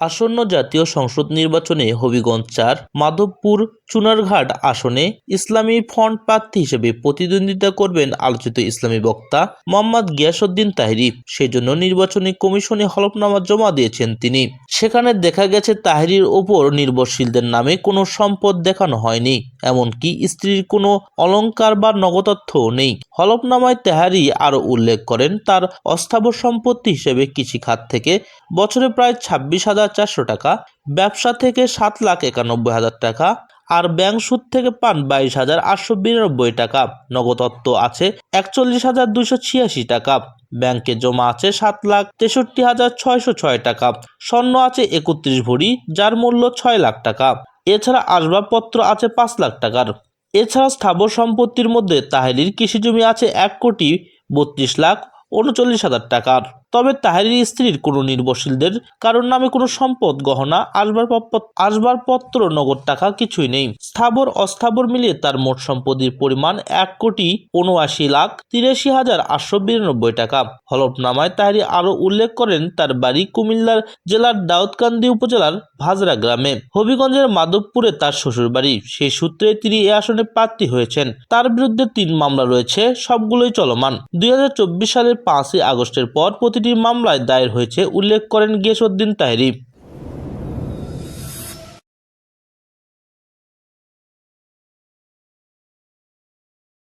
আসন্ন জাতীয় সংসদ নির্বাচনে হবিগঞ্জ চার, মাধবপুর চুনারঘাট আসনে ইসলামী ফ্রন্ট প্রার্থী হিসেবে প্রতিদ্বন্দ্বিতা করবেন আলোচিত ইসলামী বক্তা মোহাম্মদ গিয়াসউদ্দিন তাহিরি। সেজন্য নির্বাচনী কমিশনে হলফনামা জমা দিয়েছেন তিনি। সেখানে দেখা গেছে তাহিরির ওপর নির্ভরশীলদের নামে কোনো সম্পদ দেখানো হয়নি। এমনকি স্ত্রীর কোনো অলংকার বা নগদত্থও নেই। হলফনামায় তেহারি আরও উল্লেখ করেন, তার অস্থাবর সম্পত্তি হিসেবে কৃষিখাত থেকে বছরে প্রায় ছাব্বিশ হাজার চারশো টাকা, ব্যবসা থেকে সাত লাখ একানব্বই হাজার টাকা আর ব্যাংক সুদ থেকে পান বাইশ হাজার আটশো বিরানব্বই টাকা। নগদত্ব আছে একচল্লিশ হাজার দুইশো ছিয়াশি টাকা। ব্যাংকে জমা আছে সাত লাখ তেষট্টি হাজার ছয়শো ছয় টাকা। স্বর্ণ আছে একত্রিশ ভরি, যার মূল্য ছয় লাখ টাকা। এছাড়া আসবাবপত্র আছে পাঁচ লাখ টাকার। এছাড়া স্থাবর সম্পত্তির মধ্যে তাহেরির কৃষিজমি আছে এক কোটি বত্রিশ লাখ উনচল্লিশ হাজার টাকার। তবে তাহেরির স্ত্রীর কোনো নির্ভরশীলদের কারোর নামে কোনো সম্পদ, গহনা, আসবাবপত্র আসবাবপত্র, নগদ টাকা কিছুই নেই। স্থাবর, অস্থাবর মিলিয়ে তার মোট সম্পত্তির পরিমাণ এক কোটি উনআশি লাখ তিরাশি হাজার আটশো বিরানব্বই টাকা। হলফনামায় তাহেরি আরও উল্লেখ করেন তার বাড়ি কুমিল্লার জেলার দাউদকান্দি উপজেলার ভাজরা গ্রামে। হবিগঞ্জের মাধবপুরে তার শ্বশুরবাড়ি। সেই সূত্রে তিনি এ আসনে প্রার্থী হয়েছেন। তার বিরুদ্ধে তিন মামলা রয়েছে, সবগুলোই চলমান। দুই হাজার চব্বিশ সালের পাঁচই আগস্টের পর প্রতিটি মামলায় দায়ের হয়েছে উল্লেখ করেন গিয়াসউদ্দিন তাহেরি